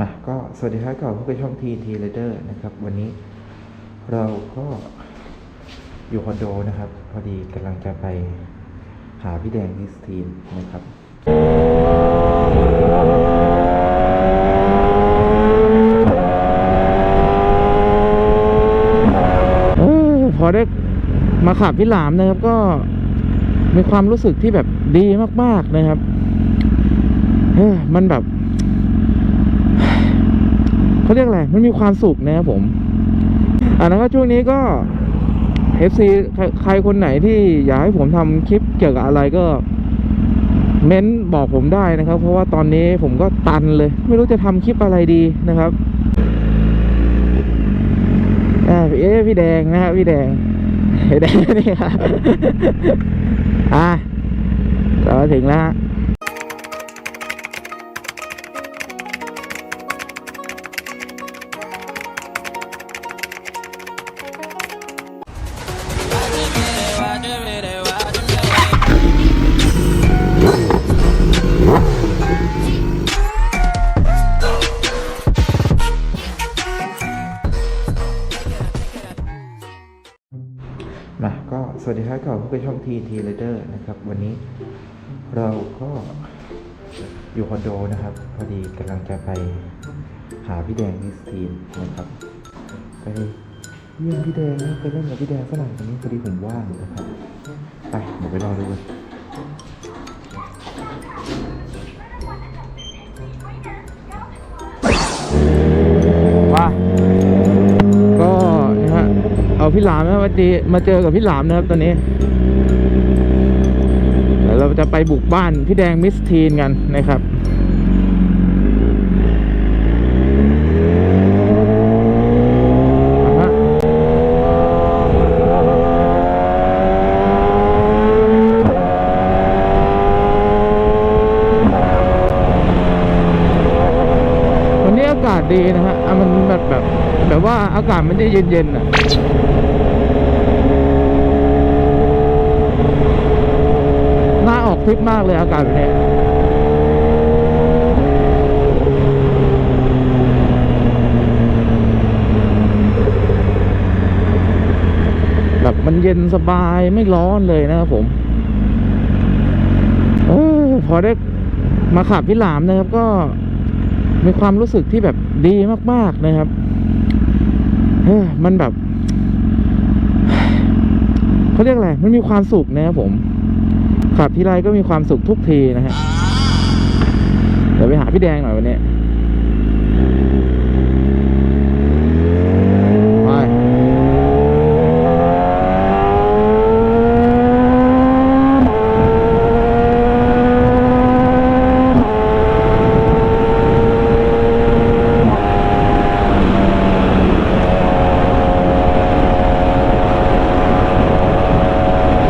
นะก็สวัสดีครับก่อนพบกับช่องทีทีเรเดอร์นะครับ วันนี้เราก็อยู่คอนโดนะครับ พอดีกำลังจะไปหาพี่แดงมิสทีนนะครับอพอได้มาขับพี่หลามนะครับ ก็มีความรู้สึกที่แบบดีมาก ๆ นะครับมันแบบ เขาเรียกอะไรมันมีความสุขนะครับผมอ่าแล้วก็ช่วงนี้ก็ FC ใครใครคนไหนที่อยากให้ผมทำคลิปเกี่ยวกับอะไรก็ เม้นบอกผมได้นะครับ เพราะว่าตอนนี้ผมก็ตันเลย ไม่รู้จะทำคลิปอะไรดีนะครับเอ๊ะพี่แดงนะครับพี่แดงพี่แดงนี่ครับอะเราถึงแล้ว ดีครับก่อนพวกับช่องทีทีเลเดอร์นะครับ วันนี้เราก็อยู่คอนโดนะครับ พอดีกำลังจะไปหาพี่แดงที่สตีนนะครับไปเยี่ยมพี่แดงนะไปเล่นกับพี่แดงฝรั่งตรงนี้พอดีผมว่างนะครับ ไปเดี๋ยวไปรอดูกัน พี่หลามนะมาดีมาเจอกับพี่หลามนะครับตอนนี้เดี๋ยวเราจะไปบุกบ้านพี่แดงมิสทีนกันนะครับวันนี้อากาศดีนะฮะอะมันแบบแบบแบบว่าอากาศมันจะเย็นๆอะ น่าออก ทริปมากเลยอากาศแบบนี้แบบมันเย็นสบายไม่ร้อนเลยนะครับผมเออพอได้มาขับพี่หลามนะครับก็มีความรู้สึกที่แบบดีมาก ๆนะครับเออมันแบบเขาเรียกอะไร มันมีความสุขนะครับผม ขับทีไรก็มีความสุขทุกทีนะฮะ เดี๋ยวไปหาพี่แดงหน่อยวันนี้ไป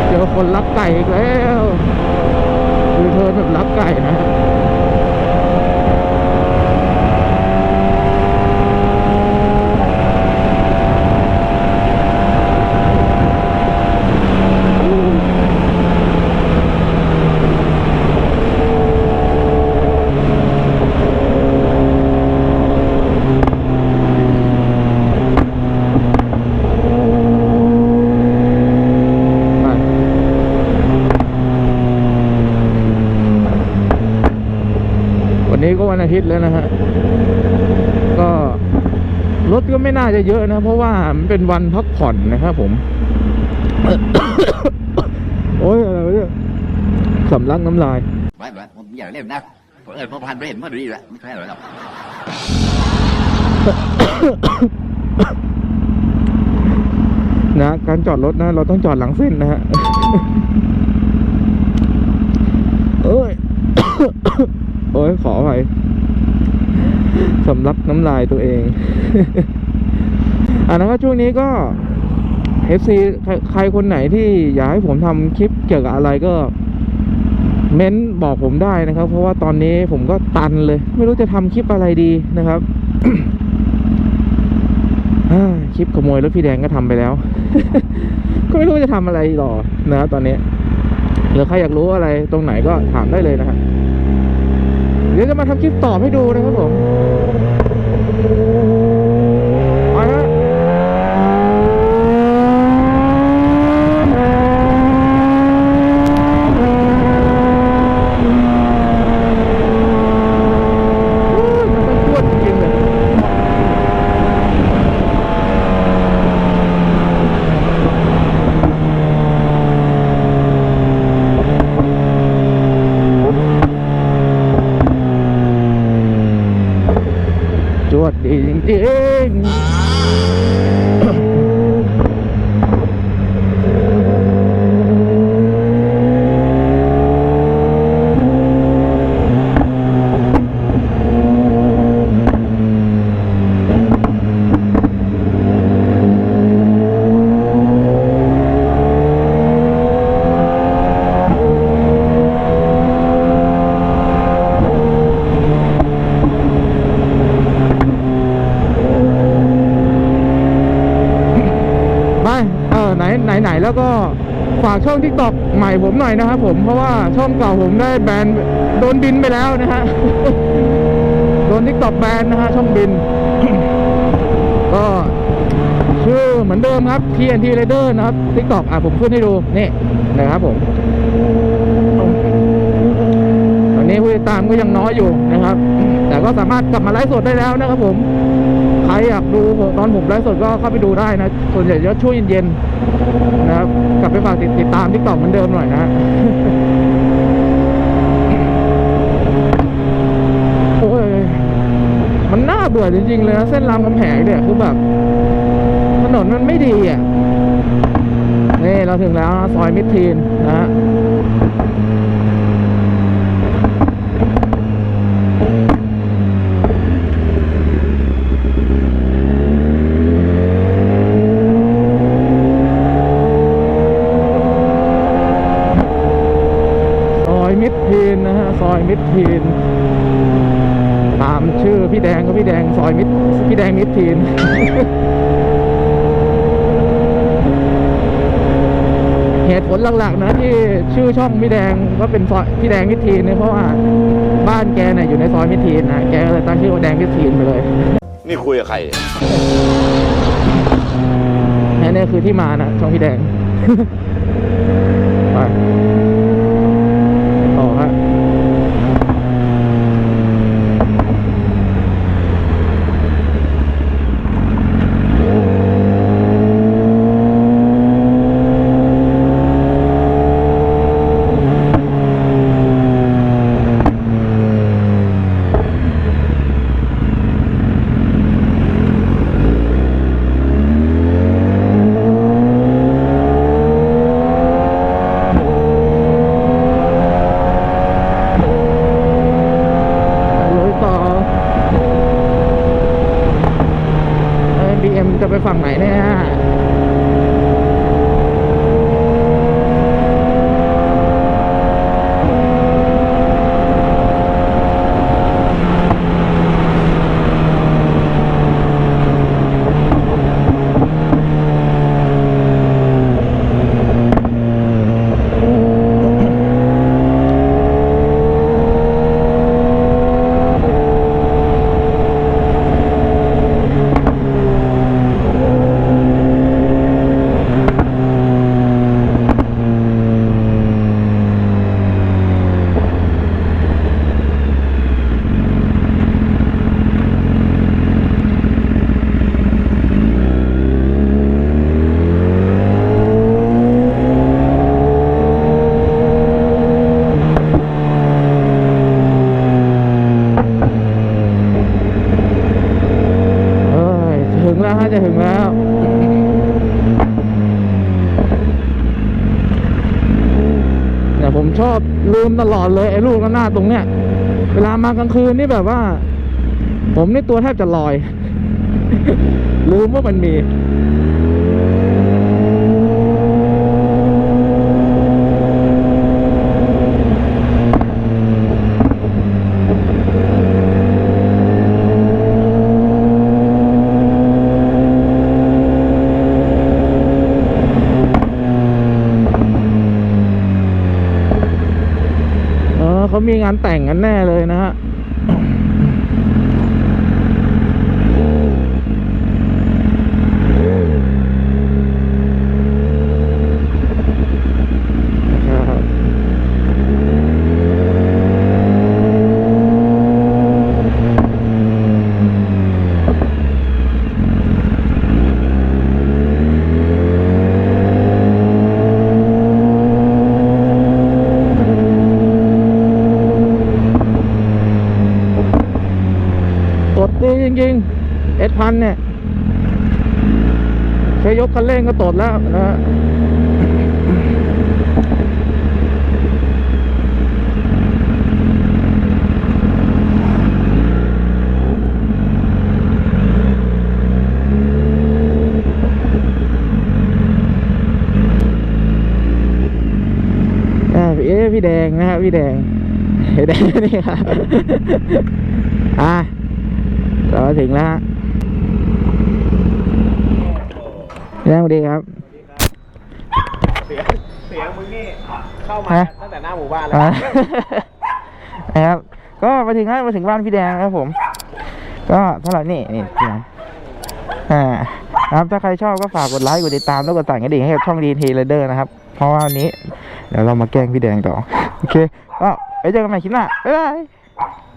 เจอคนรักไก่อีกแล้ว คือเธอแบบรับไก่นะฮะไปวันนี้ก็วัน อาทิตย์แล้วนะฮะ ก็รถก็ไม่น่าจะเยอะนะ เพราะว่ามันเป็นวันพักผ่อนนะครับผม โอ้ยอะไรวะเนี่ยสำลักน้ำลายไว้ไว้ผมอยากเล่นนะผมเออพอพันไปเห็นมันดีแหละไม่ใช่หรอกครับนะการจอดรถนะ เราต้องจอดหลังเส้นนะฮะ เอ้ย โอ้ยขอไปสำลักน้ำลายตัวเองอ่านะครับช่วงนี้ก็ FC ใครคนไหนที่อยากให้ผมทำคลิปเกี่ยวกับอะไรก็ เม้นบอกผมได้นะครับ เพราะว่าตอนนี้ผมก็ตันเลย ไม่รู้จะทำคลิปอะไรดีนะครับคลิปขโมยรถพี่แดงก็ทำไปแล้ว ก็ไม่รู้จะทำอะไรหรอนะตอนนี้หรือใครอยากรู้อะไรตรงไหนก็ถามได้เลยนะครับเดี๋ยวจะมาทำคลิปตอบให้ดูนะครับผม จวดดี จ ไหนไหนไหนแล้วก็ฝากช่องทิกตอกใหม่ผมหน่อยนะครับผมเพราะว่าช่องเก่าผมได้แบนโดนบินไปแล้วนะฮะโดนทิกตอกแบนนะฮะช่องบิน ก็ชื่อเหมือนเดิมครับ TNT Raider นะครับ TikTok อะผมขึ้นให้ดูนี่นะครับผมตอนนี้ผู้ติดตามก็ยังน้อยอยู่นะครับ แต่ก็สามารถกลับมาไลฟ์สดได้แล้วนะครับผม ใครอยากดูตอนผมไลฟ์สดก็เข้าไปดูได้นะ ส่วนใหญ่จะช่วงเย็นๆนะครับ กลับไปฝากติดตาม TikTok เหมือนเดิมหน่อยนะโอ้ยมันน่าเบื่อจริงๆเลยนะเส้นรามคำแหงเนี่ยคือแบบถนนมันไม่ดีอะนี่เราถึงแล้วซอยมิดทีนนะฮะ ซอยมิดทีนนะฮะ ซอยมิด ทีน ตามชื่อพี่แดงก็พี่แดงซอยมิดพี่แดงมิดทีนเหตุผลหลักๆนะที่ชื่อช่องพี่แดงก็เป็นซอยพี่แดงมิดทีนเนี่ยเพราะว่าบ้านแกเนี่ยอยู่ในซอยมิดทีนนะแกก็เลยตั้งชื่อว่าแดงมิดทีนไปเลย นี่คุยกับใครนี่นี่คือที่มานะช่องพี่แดง ไปต่อฮะ ลุยต่อเอ้บีเอ็มจะ ไปฝั่งไหนเนี่ย เอ้ย ถึงแล้วฮะจะถึงแล้ว เนี่ยผม ชอบลืมตลอดเลยไอ้ลูกระนาตรงเนี้ย เวลามากลางคืนนี่แบบว่า ผมนี่ตัวแทบจะลอย ลืมว่ามันมี เออเขามีงาน แต่งกันแน่เลยนะฮะ ครับ ตดดีจริง พันเนี่ยแค่ยกคันเร่งก็ตดแล้วนะฮะอ่พี่เอ๊พี่แดงนะฮะพี่แดงแดงนี่ครับอะเราถึงแล้ว ฮะพี่แดงสวัสดีครับ เสียงเสียงมึงนี่เข้ามาฮะ ตั้งแต่หน้าหมู่บ้านแล้วอะนะครับ ก็มาถึงแล้วมาถึงบ้านพี่แดงครับผม ก็สำหรับนี่นี่พี่แดงอ่านะครับถ้าใครชอบก็ฝากกดไลค์กดติดตามแล้วกดสั่นกระดิ่งให้กับช่องดีทีเรเดอร์นะครับ เพราะว่าวันนี้ เดี๋ยวเรามาแกล้งพี่แดงต่อ โอเค ก็ไปเจอกันใหม่คลิปหน้าบ๊ายบาย Spent all